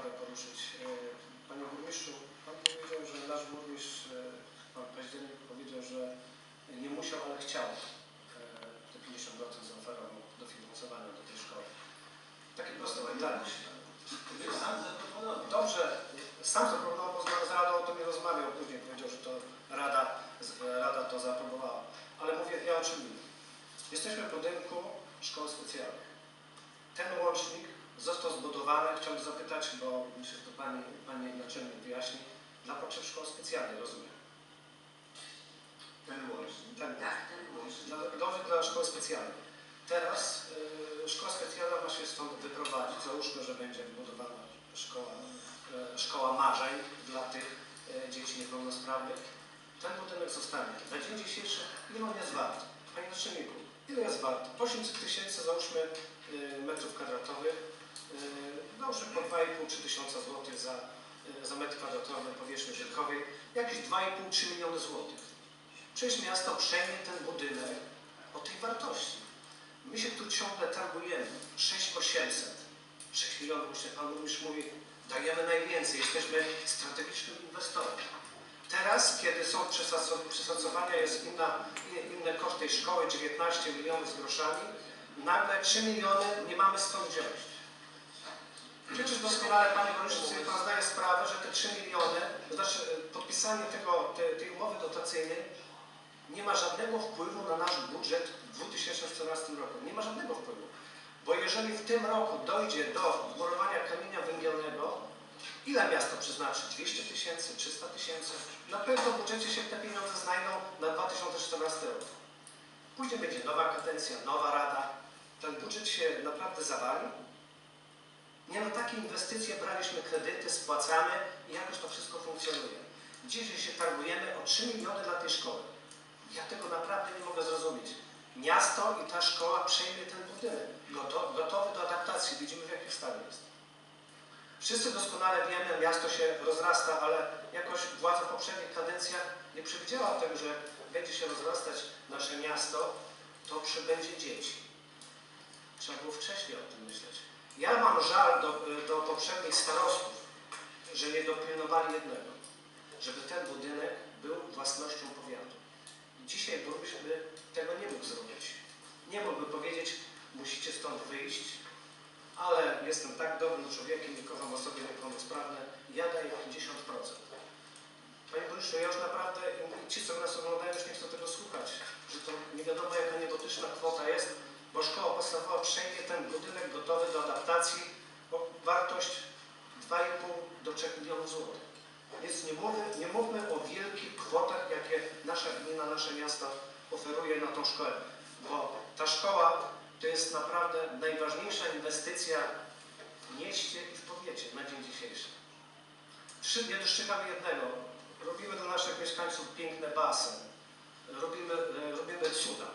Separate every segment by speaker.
Speaker 1: poruszyć. E, Panie burmistrzu, Pan powiedział, że nasz burmistrz, e, Pan Październik powiedział, że nie musiał, ale chciał e, te 50% zaoferował dofinansowania do tej szkoły. Takie proste pytanie.
Speaker 2: Sam zaproponował.
Speaker 1: Dobrze, sam zaproponował, bo z- Radą o tym nie rozmawiał, później powiedział, że to Rada, Rada to zaaprobowała. Ale mówię, ja o czym mówię? Jesteśmy w budynku szkoły specjalnej. Ten łącznik został zbudowany, chciałbym zapytać, bo myślę, że to Pani, pani naczelnik wyjaśni, dla potrzeb szkoły specjalnej, rozumiem.
Speaker 2: Ten łącznik.
Speaker 1: Ten,
Speaker 3: Tak, ten łącznik.
Speaker 1: dla, dobrze dla szkoły specjalnej. Teraz y, szkoła specjalna ma się stąd wyprowadzić. Załóżmy, że będzie wybudowana szkoła, y, szkoła marzeń dla tych y, dzieci niepełnosprawnych. Ten budynek zostanie. Na dzień dzisiejszy ile on jest wart? Panie naczelniku, ile jest wart? 800 tysięcy, załóżmy, y, metrów kwadratowych. Y, Załóżmy po 2,5-3 tysiąca złotych za, y, za metr kwadratowy powierzchni użytkowej. Jakieś 2,5-3 miliony złotych. Przecież miasto przejmie ten budynek o tej wartości. My się tu ciągle targujemy. 6800, 6 milionów, właśnie Pan Burmistrz mówi, dajemy najwięcej, jesteśmy strategicznym inwestorem. Teraz, kiedy są przeszacowania, jest inna, inne koszt tej szkoły, 19 milionów z groszami, nagle 3 miliony nie mamy skąd wziąć. Przecież doskonale, Panie Burmistrzu, Pan zdaje sprawę, że te 3 miliony, to znaczy e, podpisanie tego, te, tej umowy dotacyjnej nie ma żadnego wpływu na nasz budżet w 2014 roku. Nie ma żadnego wpływu. Bo jeżeli w tym roku dojdzie do wmurowania kamienia węgielnego, ile miasto przeznaczy? 200 tysięcy, 300 tysięcy? Na pewno w budżecie się te pieniądze znajdą na 2014 rok. Później będzie nowa kadencja, nowa rada. Ten budżet się naprawdę zawali. Nie na takie inwestycje braliśmy kredyty, spłacamy i jakoś to wszystko funkcjonuje. Dzisiaj się targujemy o 3 miliony dla tej szkoły. Ja tego naprawdę nie mogę zrozumieć. Miasto i ta szkoła przejmie ten budynek. Goto- Gotowy do adaptacji. Widzimy w jakim stanie jest. Wszyscy doskonale wiemy, miasto się rozrasta, ale jakoś władza w poprzednich kadencjach nie przewidziała tego, że będzie się rozrastać nasze miasto, to przybędzie dzieci. Trzeba było wcześniej o tym myśleć. Ja mam żal do, do poprzednich starostów, że nie dopilnowali jednego, żeby ten budynek był własnością powiatu. Dzisiaj burmistrz by tego nie mógł zrobić. Nie mógłby powiedzieć, musicie stąd wyjść, ale jestem tak dobrym człowiekiem i kocham osoby niepełnosprawne, ja daję 50%. Panie burmistrzu, ja już naprawdę, ci co nas oglądają już nie chcą tego słuchać, że to nie wiadomo jaka niebotyczna kwota jest, bo szkoła o wartość 2,5 do 3 milionów złotych. Więc nie, mówmy, nie mówmy o wielkich kwotach, jakie nasza gmina, nasze miasto oferuje na tą szkołę, bo ta szkoła to jest naprawdę najważniejsza inwestycja w mieście i w powiecie na dzień dzisiejszy. Trzy, nie dostrzegamy jednego. Robimy dla naszych mieszkańców piękne basen, robimy, e, robimy cuda,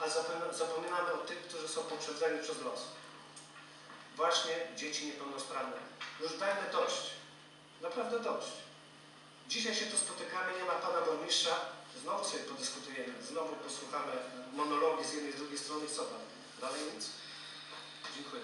Speaker 1: a zapomina- zapominamy o tych, którzy są poprzedzeni przez los. Właśnie dzieci niepełnosprawne. Już dajmy dość. Naprawdę dość. Dzisiaj się tu spotykamy, nie ma pana burmistrza. Znowu sobie podyskutujemy, znowu posłuchamy monologi z jednej i z drugiej strony. Co pan? Dalej nic? Dziękuję.